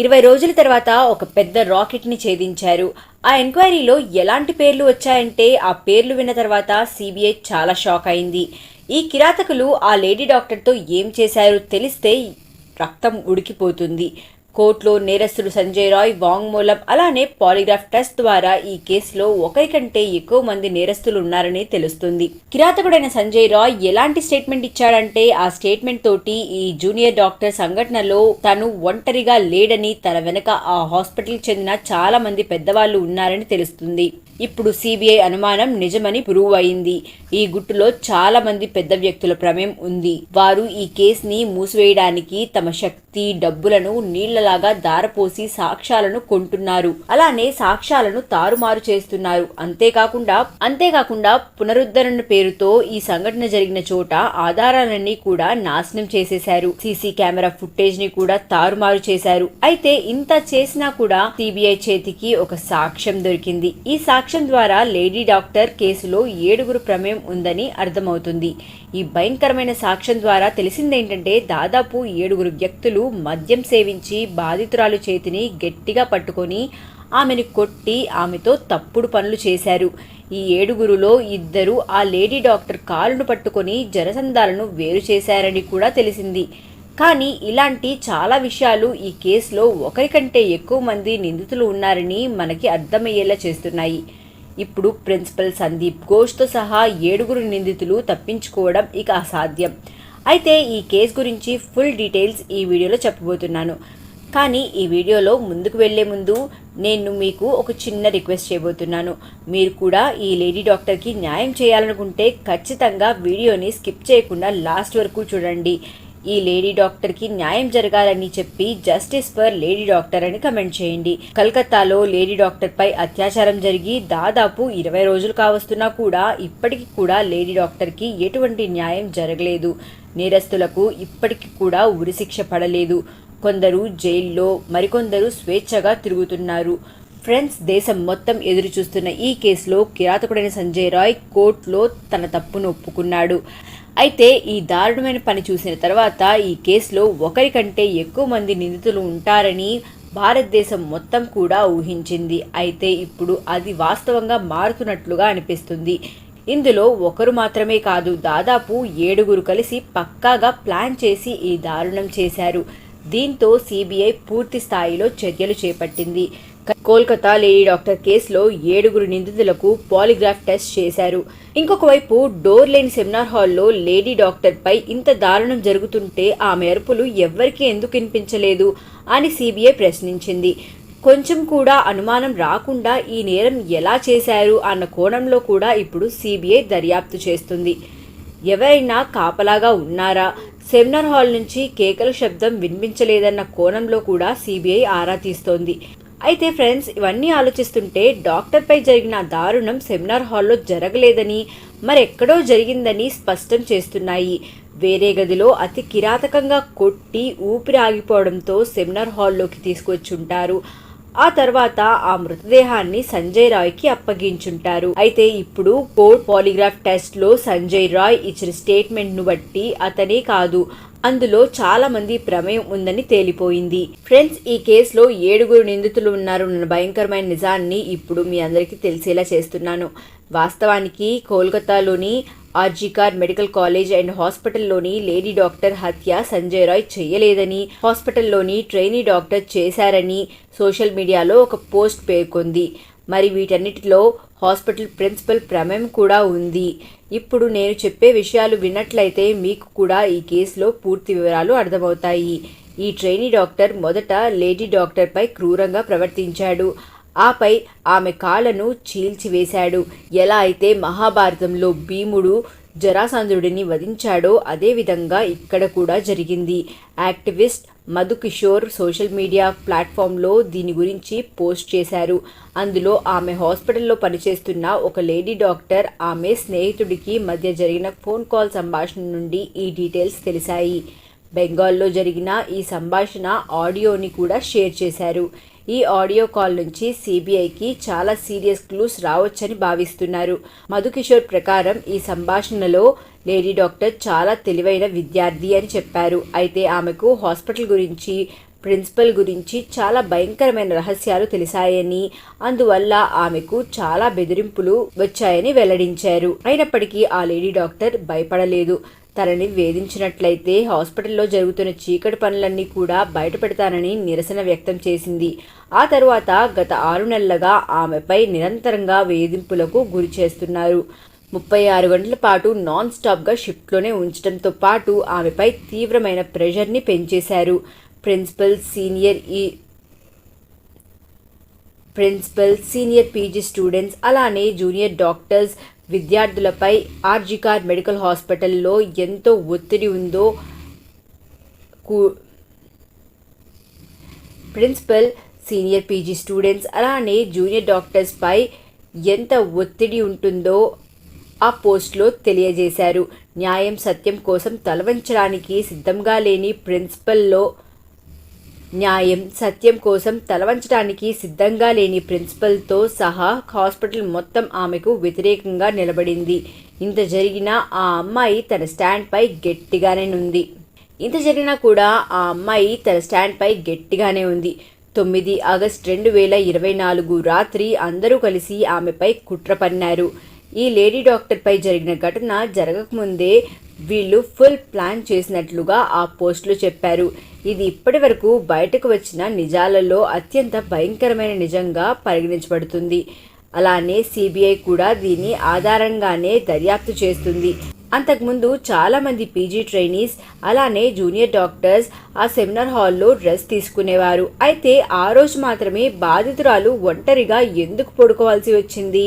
ఇరవై రోజుల తర్వాత ఒక పెద్ద రాకెట్ని ఛేదించారు. ఆ ఎంక్వైరీలో ఎలాంటి పేర్లు వచ్చాయంటే ఆ పేర్లు విన్న తర్వాత సిబిఐ చాలా షాక్ అయింది. ఈ కిరాతకులు ఆ లేడీ డాక్టర్తో ఏం చేశారు తెలిస్తే రక్తం ఉడికిపోతుంది. కోర్టులో నేరస్తుడు సంజయ్ రాయ్ వాంగ్మూలం అలానే పాలిగ్రాఫ్ టెస్ట్ ద్వారా ఈ కేసులో ఒకరి కంటే ఎక్కువ మంది నేరస్తులు ఉన్నారని తెలుస్తుంది. కిరాతకుడైన సంజయ్ రాయ్ ఎలాంటి స్టేట్మెంట్ ఇచ్చాడంటే ఆ స్టేట్మెంట్ తోటి ఈ జూనియర్ డాక్టర్ సంఘటనలో తను ఒంటరిగా లేడని తన వెనక ఆ హాస్పిటల్ చెందిన చాలా మంది పెద్దవాళ్ళు ఉన్నారని తెలుస్తుంది. ఇప్పుడు సిబిఐ అనుమానం నిజమని ప్రూవ్ అయింది. ఈ గుట్టులో చాలా మంది పెద్ద వ్యక్తుల ప్రమేయం ఉంది. వారు ఈ కేసుని మూసివేయడానికి తమ శక్తి డబ్బులను నీళ్ళలాగా దారపోసి సాక్ష్యాలను కొంటున్నారు. అలానే సాక్ష్యాలను తారుమారు చేస్తున్నారు. అంతేకాకుండా అంతేకాకుండా పునరుద్ధరణ పేరుతో ఈ సంఘటన జరిగిన చోట ఆధారాలన్నీ కూడా నాశనం చేసేశారు. సీసీ కెమెరా ఫుటేజ్ని కూడా తారుమారు చేశారు. అయితే ఇంత చేసినా కూడా సిబిఐ చేతికి ఒక సాక్ష్యం దొరికింది. ఈ సాక్ష్యం ద్వారా లేడీ డాక్టర్ కేసులో ఏడుగురు ప్రమేయం ఉందని అర్థమవుతుంది. ఈ భయంకరమైన సాక్ష్యం ద్వారా తెలిసిందేంటంటే దాదాపు ఏడుగురు వ్యక్తులు మద్యం సేవించి బాధితురాలు చేతిని గట్టిగా పట్టుకొని ఆమెను కొట్టి ఆమెతో తప్పుడు పనులు చేశారు. ఈ ఏడుగురులో ఇద్దరు ఆ లేడీ డాక్టర్ కాలును పట్టుకొని జనసందాలను వేరు చేశారని కూడా తెలిసింది. కానీ ఇలాంటి చాలా విషయాలు ఈ కేసులో ఒకరికంటే ఎక్కువ మంది నిందితులు ఉన్నారని మనకి అర్థమయ్యేలా చేస్తున్నాయి. ఇప్పుడు ప్రిన్సిపల్ సందీప్ ఘోష్తో సహా ఏడుగురు నిందితులు తప్పించుకోవడం ఇక అసాధ్యం. అయితే ఈ కేసు గురించి ఫుల్ డీటెయిల్స్ ఈ వీడియోలో చెప్పబోతున్నాను. కానీ ఈ వీడియోలో ముందుకు వెళ్ళే ముందు నేను మీకు ఒక చిన్న రిక్వెస్ట్ చేయబోతున్నాను. మీరు కూడా ఈ లేడీ డాక్టర్కి న్యాయం చేయాలనుకుంటే ఖచ్చితంగా వీడియోని స్కిప్ చేయకుండా లాస్ట్ వరకు చూడండి. ఈ లేడీ డాక్టర్కి న్యాయం జరగాలని చెప్పి జస్టిస్ ఫర్ లేడీ డాక్టర్ అని కమెంట్ చేయండి. కలకత్తాలో లేడీ డాక్టర్ పై అత్యాచారం జరిగి దాదాపు ఇరవై రోజులు కావస్తున్నా కూడా ఇప్పటికి కూడా లేడీ డాక్టర్కి ఎటువంటి న్యాయం జరగలేదు. నేరస్తులకు ఇప్పటికి కూడా ఉరిశిక్ష పడలేదు. కొందరు జైల్లో మరికొందరు స్వేచ్ఛగా తిరుగుతున్నారు. ఫ్రెండ్స్ దేశం మొత్తం ఎదురు చూస్తున్న ఈ కేసులో కిరాతకుడైన సంజయ్ రాయ్ కోర్టులో తన తప్పును ఒప్పుకున్నాడు. అయితే ఈ దారుణమైన పని చూసిన తర్వాత ఈ కేసులో ఒకరికంటే ఎక్కువ మంది నిందితులు ఉంటారని భారతదేశం మొత్తం కూడా ఊహించింది. అయితే ఇప్పుడు అది వాస్తవంగా మారుతున్నట్లుగా అనిపిస్తుంది. ఇందులో ఒకరు మాత్రమే కాదు దాదాపు ఏడుగురు కలిసి పక్కాగా ప్లాన్ చేసి ఈ దారుణం చేశారు. దీంతో సిబిఐ పూర్తి స్థాయిలో చర్యలు చేపట్టింది. కోల్కతా లేడీ డాక్టర్ కేసులో ఏడుగురు నిందితులకు పాలిగ్రాఫ్ టెస్ట్ చేశారు. ఇంకొక వైపు డోర్ లేని సెమినార్ హాల్లో లేడీ డాక్టర్ పై ఇంత దారుణం జరుగుతుంటే ఆమె అరుపులు ఎవ్వరికీ ఎందుకు వినిపించలేదు అని సిబిఐ ప్రశ్నించింది. కొంచెం కూడా అనుమానం రాకుండా ఈ నేరం ఎలా చేశారు అన్న కోణంలో కూడా ఇప్పుడు సిబిఐ దర్యాప్తు చేస్తుంది. ఎవరైనా కాపలాగా ఉన్నారా? సెమినార్ హాల్ నుంచి కేకల శబ్దం వినిపించలేదన్న కోణంలో కూడా సిబిఐ ఆరా తీస్తోంది. అయితే ఫ్రెండ్స్ ఇవన్నీ ఆలోచిస్తుంటే డాక్టర్పై జరిగిన దారుణం సెమినార్ హాల్లో జరగలేదని మరెక్కడో జరిగిందని స్పష్టం చేస్తున్నాయి. వేరే గదిలో అతి కిరాతకంగా కొట్టి ఊపిరి ఆగిపోవడంతో సెమినార్ హాల్లోకి తీసుకొచ్చుంటారు. ఆ తర్వాత ఆ మృతదేహాన్ని సంజయ్ రాయ్కి అప్పగించుంటారు. అయితే ఇప్పుడు కోర్ట్ పాలిగ్రాఫ్ టెస్ట్లో సంజయ్ రాయ్ ఇచ్చిన స్టేట్మెంట్ను బట్టి అతనే కాదు అందులో చాలా మంది ప్రమేయం ఉందని తేలిపోయింది. ఫ్రెండ్స్ ఈ కేసులో ఏడుగురు నిందితులు ఉన్నారు భయంకరమైన నిజాన్ని ఇప్పుడు మీ అందరికీ తెలిసేలా చేస్తున్నాను. వాస్తవానికి కోల్కతాలోని ఆర్జీకార్ మెడికల్ కాలేజ్ అండ్ హాస్పిటల్లోని లేడీ డాక్టర్ హత్య సంజయ్ రాయ్ చేయలేదని హాస్పిటల్లోని ట్రైనీ డాక్టర్ చేశారని సోషల్ మీడియాలో ఒక పోస్ట్ పేర్కొంది. మరి వీటన్నిటిలో హాస్పిటల్ ప్రిన్సిపల్ ప్రమేయం కూడా ఉంది. ఇప్పుడు నేను చెప్పే విషయాలు విన్నట్లయితే మీకు కూడా ఈ కేసులో పూర్తి వివరాలు అర్థమవుతాయి. ఈ ట్రైనీ డాక్టర్ మొదట లేడీ డాక్టర్పై క్రూరంగా ప్రవర్తించాడు. ఆపై ఆమె కాళ్ళను చీల్చివేశాడు. ఎలా అయితే మహాభారతంలో భీముడు జరాసంధుడిని వధించాడో అదేవిధంగా ఇక్కడ కూడా జరిగింది. Activist Madhu Kishore social media ప్లాట్ఫామ్లో దీని గురించి పోస్ట్ చేశారు. అందులో ఆమె హాస్పిటల్లో పనిచేస్తున్న ఒక లేడీ డాక్టర్ ఆమె స్నేహితుడికి మధ్య జరిగిన ఫోన్ కాల్ సంభాషణ నుండి ఈ డీటెయిల్స్ తెలిసాయి బెంగాల్లో జరిగిన ఈ సంభాషణ ఆడియోని కూడా షేర్ చేశారు. ఈ ఆడియో కాల్ నుంచి సిబిఐకి చాలా సీరియస్ క్లూస్ రావచ్చని భావిస్తున్నారు. మధుకిషోర్ ప్రకారం ఈ సంభాషణలో లేడీ డాక్టర్ చాలా తెలివైన విద్యార్థి అని చెప్పారు. అయితే ఆమెకు హాస్పిటల్ గురించి ప్రిన్సిపల్ గురించి చాలా భయంకరమైన రహస్యాలు తెలిసాయని అందువల్ల ఆమెకు చాలా బెదిరింపులు వచ్చాయని వెల్లడించారు. అయినప్పటికీ ఆ లేడీ డాక్టర్ భయపడలేదు. తనని వేధించినట్లయితే హాస్పిటల్లో జరుగుతున్న చీకటి పనులన్నీ కూడా బయటపెడతానని నిరసన వ్యక్తం చేసింది. ఆ తరువాత గత ఆరు నెలలుగా ఆమెపై నిరంతరంగా వేధింపులకు గురి చేస్తున్నారు. ముప్పై ఆరు గంటల పాటు నాన్ స్టాప్గా షిఫ్ట్లోనే ఉంచడంతో పాటు ఆమెపై తీవ్రమైన ప్రెషర్ని పెంచేశారు. ప్రిన్సిపల్ సీనియర్ ఈ ప్రిన్సిపల్ సీనియర్ పీజీ స్టూడెంట్స్ అలానే జూనియర్ డాక్టర్స్ విద్యార్థులపై ఆర్జికార్ మెడికల్ హాస్పిటల్లో ఎంతో ఒత్తిడి ఉందో కూ- ప్రిన్సిపల్ సీనియర్ పీజీ స్టూడెంట్స్ అలానే జూనియర్ డాక్టర్స్పై ఎంత ఒత్తిడి ఉంటుందో ఆ పోస్ట్లో తెలియజేశారు. న్యాయం సత్యం కోసం తలవంచడానికి సిద్ధంగా లేని ప్రిన్సిపల్లో న్యాయం సత్యం కోసం తలవంచడానికి సిద్ధంగా లేని ప్రిన్సిపల్తో సహా హాస్పిటల్ మొత్తం ఆమెకు వ్యతిరేకంగా నిలబడింది. ఇంత జరిగినా ఆ అమ్మాయి తన స్టాండ్పై గట్టిగానే ఉంది. ఇంత జరిగినా కూడా ఆ అమ్మాయి తన స్టాండ్పై గట్టిగానే ఉంది. తొమ్మిది ఆగస్ట్ రెండు వేల ఇరవై నాలుగు రాత్రి అందరూ కలిసి ఆమెపై కుట్ర పన్నారు ఈ లేడీ డాక్టర్పై జరిగిన ఘటన జరగకముందే వీళ్ళు ఫుల్ ప్లాన్ చేసినట్లుగా ఆ పోస్టులో చెప్పారు. ఇది ఇప్పటి వరకు బయటకు వచ్చిన నిజాలలో అత్యంత భయంకరమైన నిజంగా పరిగణించబడుతుంది. అలానే సిబిఐ కూడా దీని ఆధారంగానే దర్యాప్తు చేస్తుంది. అంతకుముందు చాలా మంది పీజీ ట్రైనీస్ అలానే జూనియర్ డాక్టర్స్ ఆ సెమినార్ హాల్లో డ్రెస్ తీసుకునేవారు. అయితే ఆ రోజు మాత్రమే బాధితురాలు ఒంటరిగా ఎందుకు పడుకోవాల్సి వచ్చింది?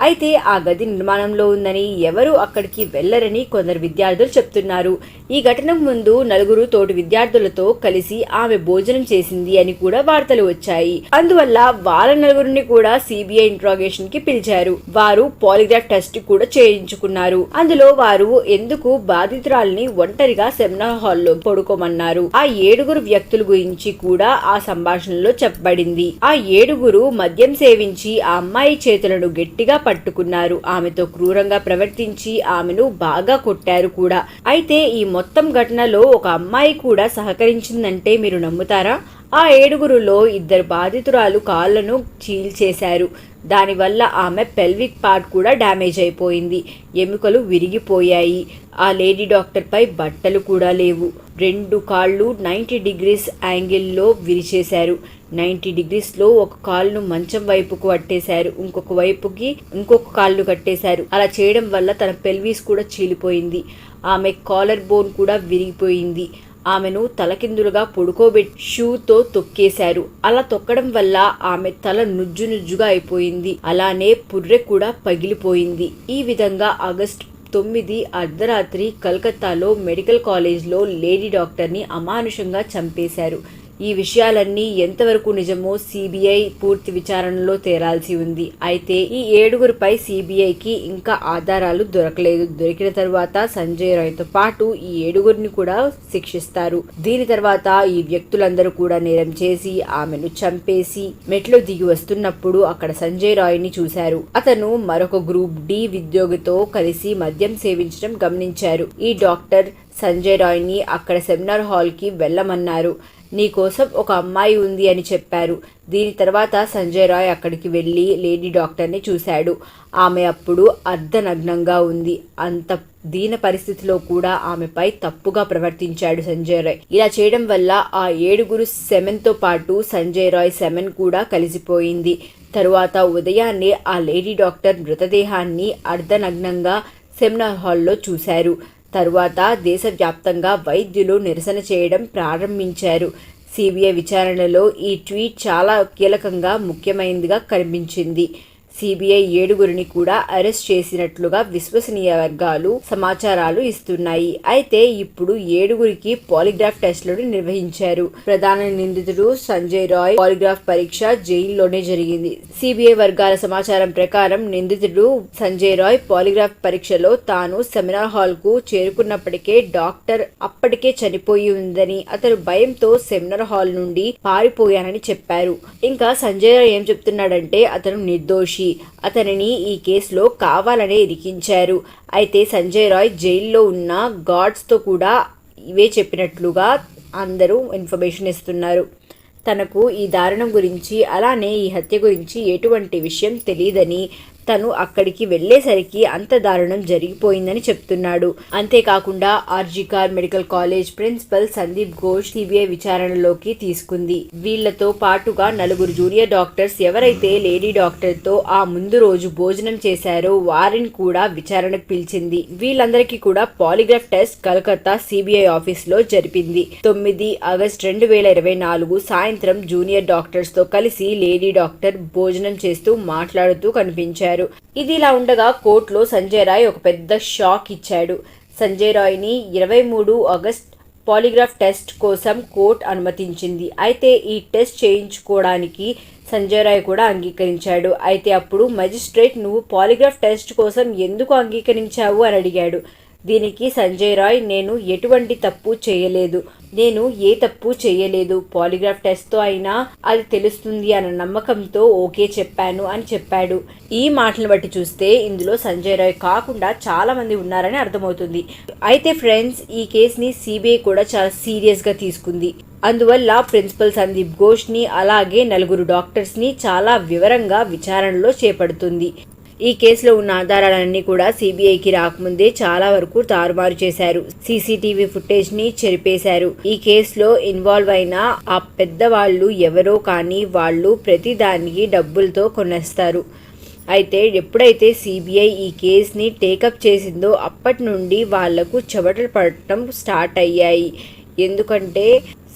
అయితే ఆ గది నిర్మాణంలో ఉందని ఎవరు అక్కడికి వెళ్ళరని కొందరు విద్యార్థులు చెప్తున్నారు. ఈ ఘటనకు ముందు నలుగురు తోటి విద్యార్థులతో కలిసి ఆమె భోజనం చేసింది అని కూడా వార్తలు వచ్చాయి. అందువల్ల వాళ్ళ నలుగురిని కూడా సిబిఐ ఇంట్రాగేషన్కి పిలిచారు. వారు పాలిగ్రాఫ్ టెస్ట్ కూడా చేయించుకున్నారు. అందులో వారు ఎందుకు బాధితురాల్ని ఒంటరిగా సెమినార్ హాల్లో పడుకోమన్నారు. ఆ ఏడుగురు వ్యక్తుల గురించి కూడా ఆ సంభాషణలో చెప్పబడింది. ఆ ఏడుగురు మద్యం సేవించి ఆ అమ్మాయి చేతులను గట్టిగా పట్టుకున్నారు. ఆమెతో క్రూరంగా ప్రవర్తించి ఆమెను బాగా కొట్టారు కూడా. అయితే ఈ మొత్తం ఘటనలో ఒక అమ్మాయి కూడా సహకరించిందంటే మీరు నమ్ముతారా? ఆ ఏడుగురులో ఇద్దరు బాధితురాలు కాళ్ళను చీల్చేశారు దానివల్ల ఆమె పెల్విక్ పార్ట్ కూడా డ్యామేజ్ అయిపోయింది. ఎముకలు విరిగిపోయాయి. ఆ లేడీ డాక్టర్పై బట్టలు కూడా లేవు. రెండు కాళ్ళు నైంటీ డిగ్రీస్ యాంగిల్లో విరిచేశారు. నైంటీ డిగ్రీస్లో ఒక కాలును మంచం వైపుకు కట్టేశారు ఇంకొక వైపుకి ఇంకొక కాళ్ళు కట్టేశారు. అలా చేయడం వల్ల తన పెల్వీస్ కూడా చీలిపోయింది. ఆమె కాలర్ బోన్ కూడా విరిగిపోయింది. ఆమెను తలకిందులుగా పడుకోబెట్టి షూతో తొక్కేశారు. అలా తొక్కడం వల్ల ఆమె తల నుజ్జు నుజ్జుగా అయిపోయింది. అలానే పుర్రె కూడా పగిలిపోయింది. ఈ విధంగా ఆగస్ట్ తొమ్మిది అర్ధరాత్రి కలకత్తాలో మెడికల్ కాలేజ్లో లేడీ డాక్టర్ని అమానుషంగా చంపేశారు. ఈ విషయాలన్నీ ఎంతవరకు నిజమో సిబిఐ పూర్తి విచారణలో తేరాల్సి ఉంది. అయితే ఈ ఏడుగురిపై సిబిఐకి ఇంకా ఆధారాలు దొరకలేదు. దొరికిన తర్వాత సంజయ్ రాయ్తో పాటు ఈ ఏడుగురిని కూడా శిక్షిస్తారు. దీని తర్వాత ఈ వ్యక్తులందరూ కూడా నేరం చేసి ఆమెను చంపేసి మెట్లో దిగి వస్తున్నప్పుడు అక్కడ సంజయ్ రాయ్ని చూశారు. అతను మరొక గ్రూప్ డి ఉద్యోగితో కలిసి మద్యం సేవించడం గమనించారు. ఈ డాక్టర్ సంజయ్ రాయ్ని అక్కడ సెమినార్ హాల్కి వెళ్ళమన్నారు. నీకోసం ఒక అమ్మాయి ఉంది అని చెప్పారు. దీని తర్వాత సంజయ్ రాయ్ అక్కడికి వెళ్ళి లేడీ డాక్టర్ని చూశాడు. ఆమె అప్పుడు అర్ధనగ్నంగా ఉంది. అంత దీన పరిస్థితిలో కూడా ఆమెపై తప్పుగా ప్రవర్తించాడు సంజయ్ రాయ్. ఇలా చేయడం వల్ల ఆ ఏడుగురు సెమెన్తో పాటు సంజయ్ రాయ్ సెమెన్ కూడా కలిసిపోయింది. తరువాత ఉదయాన్నే ఆ లేడీ డాక్టర్ మృతదేహాన్ని అర్ధనగ్నంగా సెమినార్ హాల్లో చూశారు. తరువాత దేశవ్యాప్తంగా వైద్యులు నిరసన చేయడం ప్రారంభించారు. సిబిఐ విచారణలో ఈ ట్వీట్ చాలా కీలకంగా ముఖ్యమైనదిగా కనిపించింది. సిబిఐ ఏడుగురిని కూడా అరెస్ట్ చేసినట్లుగా విశ్వసనీయ వర్గాలు సమాచారాలు ఇస్తున్నాయి. అయితే ఇప్పుడు ఏడుగురికి పాలిగ్రాఫ్ టెస్టులను నిర్వహించారు. ప్రధాన నిందితుడు సంజయ్ రాయ్ పాలిగ్రాఫ్ పరీక్ష జైల్లోనే జరిగింది. సిబిఐ వర్గాల సమాచారం ప్రకారం నిందితుడు సంజయ్ రాయ్ పాలిగ్రాఫ్ పరీక్షలో తాను సెమినార్ హాల్కు చేరుకున్నప్పటికే డాక్టర్ అప్పటికే చనిపోయి ఉందని అతను భయంతో సెమినార్ హాల్ నుండి పారిపోయానని చెప్పారు. ఇంకా సంజయ్ రాయ్ ఏం చెప్తున్నాడంటే అతను నిర్దోషి. అతనిని ఈ కేసులో కావాలనే ఇరికించారు అయితే సంజయ్ రాయ్ జైల్లో ఉన్న గార్డ్స్తో కూడా ఇవే చెప్పినట్లుగా అందరూ ఇన్ఫర్మేషన్ ఇస్తున్నారు. తనకు ఈ దారుణం గురించి అలానే ఈ హత్య గురించి ఎటువంటి విషయం తెలియదని తను అక్కడికి వెళ్ళేసరికి అంత దారుణం జరిగిపోయిందని చెప్తున్నాడు. అంతేకాకుండా RG Kar medical college principal Sandeep Ghosh CBI విచారణలోకి తీసుకుంది. వీళ్ళతో పాటుగా నలుగురు జూనియర్ డాక్టర్స్ ఎవరైతే లేడీ డాక్టర్తో ఆ ముందు రోజు భోజనం చేశారో వారిని కూడా విచారణకు పిలిచింది. వీళ్ళందరికీ కూడా పాలిగ్రాఫ్ టెస్ట్ కలకత్తా సిబిఐ ఆఫీస్లో జరిపింది. తొమ్మిది ఆగస్ట్ రెండు వేల ఇరవై నాలుగు సాయంత్రం జూనియర్ డాక్టర్స్తో కలిసి లేడీ డాక్టర్ భోజనం చేస్తూ మాట్లాడుతూ కనిపించారు. ఇది ఇలా ఉండగా కోర్టులో సంజయ్ రాయ్ ఒక పెద్ద షాక్ ఇచ్చాడు. సంజయ్ రాయ్ని ఇరవై మూడు ఆగస్ట్ పాలిగ్రాఫ్ టెస్ట్ కోసం కోర్ట్ అనుమతించింది. అయితే ఈ టెస్ట్ చేయించుకోవడానికి సంజయ్ రాయ్ కూడా అంగీకరించాడు. అయితే అప్పుడు మెజిస్ట్రేట్ నువ్వు పాలిగ్రాఫ్ టెస్ట్ కోసం ఎందుకు అంగీకరించావు? అని అడిగాడు. దీనికి సంజయ్ రాయ్ నేను ఎటువంటి తప్పు చేయలేదు. నేను ఏ తప్పు చేయలేదు. పాలిగ్రాఫ్ టెస్ట్తో అయినా అది తెలుస్తుంది అన్న నమ్మకంతో ఓకే చెప్పాను అని చెప్పాడు. ఈ మాటలను బట్టి చూస్తే ఇందులో సంజయ్ రాయ్ కాకుండా చాలా మంది ఉన్నారని అర్థమవుతుంది. అయితే ఫ్రెండ్స్ ఈ కేసుని సిబిఐ కూడా చాలా సీరియస్గా తీసుకుంది. అందువల్ల ప్రిన్సిపల్ సందీప్ ఘోష్ని అలాగే నలుగురు డాక్టర్స్ని చాలా వివరంగా విచారణలో చేపడుతుంది. ఈ కేసులో ఉన్న ఆధారాలన్నీ కూడా సిబిఐకి రాకముందే చాలా వరకు తారుమారు చేశారు. సీసీటీవీ ఫుటేజ్ని చెరిపేశారు. ఈ కేసులో ఇన్వాల్వ్ అయిన ఆ పెద్దవాళ్ళు ఎవరో కానీ వాళ్ళు ప్రతి దానికి డబ్బులతో కొనేస్తారు. అయితే ఎప్పుడైతే సిబిఐ ఈ కేసుని టేకప్ చేసిందో అప్పటి నుండి వాళ్ళకు చెమటలు పడటం స్టార్ట్ అయ్యాయి. ఎందుకంటే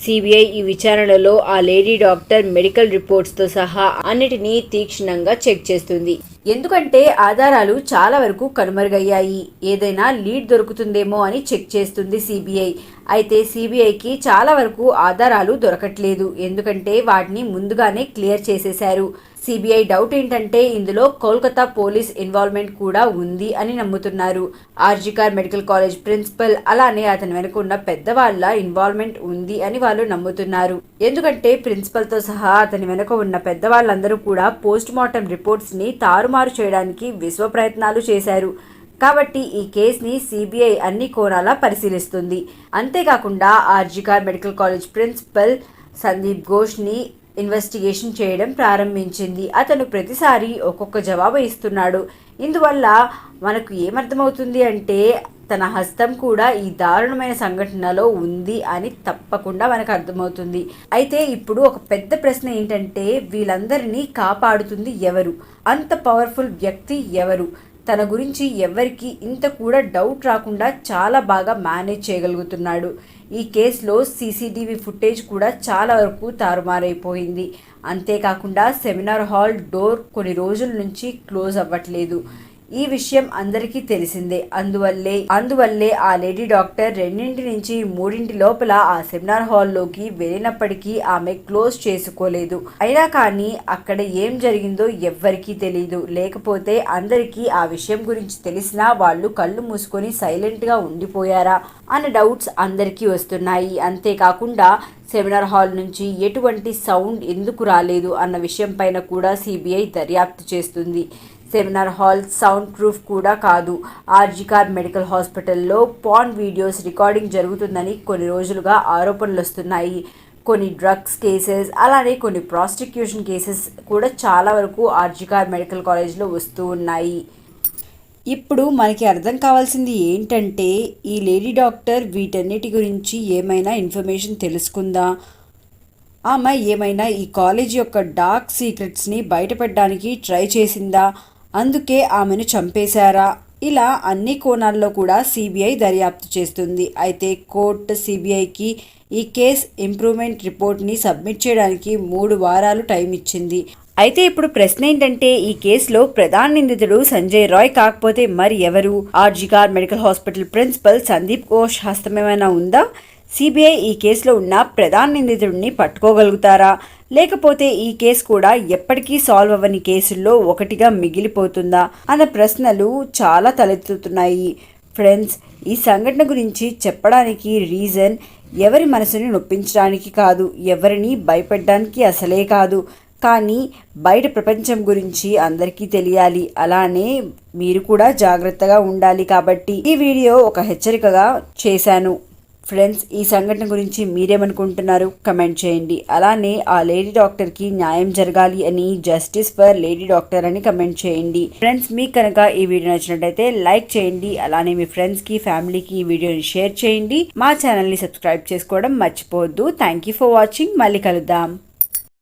సిబిఐ ఈ విచారణలో ఆ లేడీ డాక్టర్ మెడికల్ రిపోర్ట్స్తో సహా అన్నిటినీ తీక్షణంగా చెక్ చేస్తుంది. ఎందుకంటే ఆధారాలు చాలా వరకు కనుమరుగయ్యాయి. ఏదైనా లీడ్ దొరుకుతుందేమో అని చెక్ చేస్తుంది సిబిఐ. అయితే సిబిఐకి చాలా వరకు ఆధారాలు దొరకట్లేదు. ఎందుకంటే వాటిని ముందుగానే క్లియర్ చేసేశారు. సిబిఐ డౌట్ ఏంటంటే ఇందులో కోల్కతా పోలీస్ ఇన్వాల్వ్మెంట్ కూడా ఉంది అని నమ్ముతున్నారు. ఆర్జికార్ మెడికల్ కాలేజ్ ప్రిన్సిపల్ అలానే అతని వెనుక ఉన్న పెద్దవాళ్ళ ఇన్వాల్వ్మెంట్ ఉంది అని వాళ్ళు నమ్ముతున్నారు. ఎందుకంటే ప్రిన్సిపల్తో సహా అతని వెనుక ఉన్న పెద్దవాళ్ళందరూ కూడా పోస్ట్ మార్టం రిపోర్ట్స్ని తారుమారు చేయడానికి విశ్వ ప్రయత్నాలు చేశారు. కాబట్టి ఈ కేసుని సిబిఐ అన్ని కోణాల పరిశీలిస్తుంది. అంతేకాకుండా RG Kar medical college principal Sandeep ఘోష్ని investigation చేయడం ప్రారంభించింది. అతను ప్రతిసారి ఒక్కొక్క జవాబు ఇస్తున్నాడు. ఇందువల్ల మనకు ఏమర్థమవుతుంది అంటే తన హస్తం కూడా ఈ దారుణమైన సంఘటనలో ఉంది అని తప్పకుండా మనకు అర్థమవుతుంది. అయితే ఇప్పుడు ఒక పెద్ద ప్రశ్న ఏంటంటే వీళ్ళందరినీ కాపాడుతుంది ఎవరు? అంత పవర్ఫుల్ వ్యక్తి ఎవరు? తన గురించి ఎవరికి ఇంత కూడా డౌట్ రాకుండా చాలా బాగా మేనేజ్ చేయగలుగుతున్నాడు. ఈ కేసులో సీసీటీవీ ఫుటేజ్ కూడా చాలా వరకు తారుమారైపోయింది. అంతేకాకుండా సెమినార్ హాల్ డోర్ కొన్ని రోజుల నుంచి క్లోజ్ అవ్వట్లేదు. ఈ విషయం అందరికీ తెలిసిందే. అందువల్లే అందువల్లే ఆ లేడీ డాక్టర్ రెండింటి నుంచి మూడింటి లోపల ఆ సెమినార్ హాల్లోకి వెళ్ళినప్పటికీ ఆమె క్లోజ్ చేసుకోలేదు. అయినా కానీ అక్కడ ఏం జరిగిందో ఎవ్వరికీ తెలియదు లేకపోతే అందరికీ ఆ విషయం గురించి తెలిసినా వాళ్ళు కళ్ళు మూసుకొని సైలెంట్గా ఉండిపోయారా అన్న డౌట్స్ అందరికీ వస్తున్నాయి. అంతేకాకుండా సెమినార్ హాల్ నుంచి ఎటువంటి సౌండ్ ఎందుకు రాలేదు అన్న విషయం పైన కూడా సిబిఐ దర్యాప్తు చేస్తుంది. సెమినార్ హాల్ సౌండ్ ప్రూఫ్ కూడా కాదు. ఆర్జికార్ మెడికల్ హాస్పిటల్లో పాన్ వీడియోస్ రికార్డింగ్ జరుగుతుందని కొన్ని రోజులుగా ఆరోపణలు వస్తున్నాయి. కొన్ని డ్రగ్స్ కేసెస్ అలానే కొన్ని ప్రాస్టిక్యూషన్ కేసెస్ కూడా చాలా వరకు ఆర్జికార్ మెడికల్ కాలేజ్లో వస్తూ ఉన్నాయి. ఇప్పుడు మనకి అర్థం కావాల్సింది ఏంటంటే ఈ లేడీ డాక్టర్ వీటన్నిటి గురించి ఏమైనా ఇన్ఫర్మేషన్ తెలుసుకుందా? ఆమె ఏమైనా ఈ కాలేజ్ యొక్క డార్క్ సీక్రెట్స్ని బయటపెట్టడానికి ట్రై చేసిందా? అందుకే ఆమెను చంపేశారా? ఇలా అన్ని కోణాల్లో కూడా సిబిఐ దర్యాప్తు చేస్తుంది. అయితే కోర్టు సిబిఐకి ఈ కేస్ ఇంప్రూవ్మెంట్ రిపోర్ట్ని సబ్మిట్ చేయడానికి మూడు వారాలు టైం ఇచ్చింది. అయితే ఇప్పుడు ప్రశ్న ఏంటంటే ఈ కేసులో ప్రధాన నిందితుడు సంజయ్ రాయ్ కాకపోతే మరి ఎవరు? RG Kar medical hospital principal Sandeep Ghosh హస్తమేమైనా ఉందా? సిబిఐ ఈ కేసులో ఉన్న ప్రధాన నిందితుడిని పట్టుకోగలుగుతారా? లేకపోతే ఈ కేసు కూడా ఎప్పటికీ సాల్వ్ అవ్వని కేసుల్లో ఒకటిగా మిగిలిపోతుందా? అన్న ప్రశ్నలు చాలా తలెత్తుతున్నాయి. ఫ్రెండ్స్ ఈ సంఘటన గురించి చెప్పడానికి రీజన్ ఎవరి మనసుని నొప్పించడానికి కాదు ఎవరిని భయపెట్టడానికి అసలే కాదు. కానీ బయట ప్రపంచం గురించి అందరికీ తెలియాలి. అలానే మీరు కూడా జాగ్రత్తగా ఉండాలి కాబట్టి ఈ వీడియో ఒక హెచ్చరికగా చేశాను. ఫ్రెండ్స్ ఈ సంఘటన గురించి మీరేమనుకుంటున్నారు? కమెంట్ చేయండి. అలానే ఆ లేడీ డాక్టర్కి న్యాయం జరగాలి అని జస్టిస్ ఫర్ లేడీ డాక్టర్ అని కమెంట్ చేయండి. ఫ్రెండ్స్ మీకు కనుక ఈ వీడియో నచ్చినట్టయితే లైక్ చేయండి. అలానే మీ ఫ్రెండ్స్కి ఫ్యామిలీకి ఈ వీడియోని షేర్ చేయండి. మా ఛానల్ని సబ్స్క్రైబ్ చేసుకోవడం మర్చిపోవద్దు. Thank you for watching. మళ్ళీ కలుద్దాం.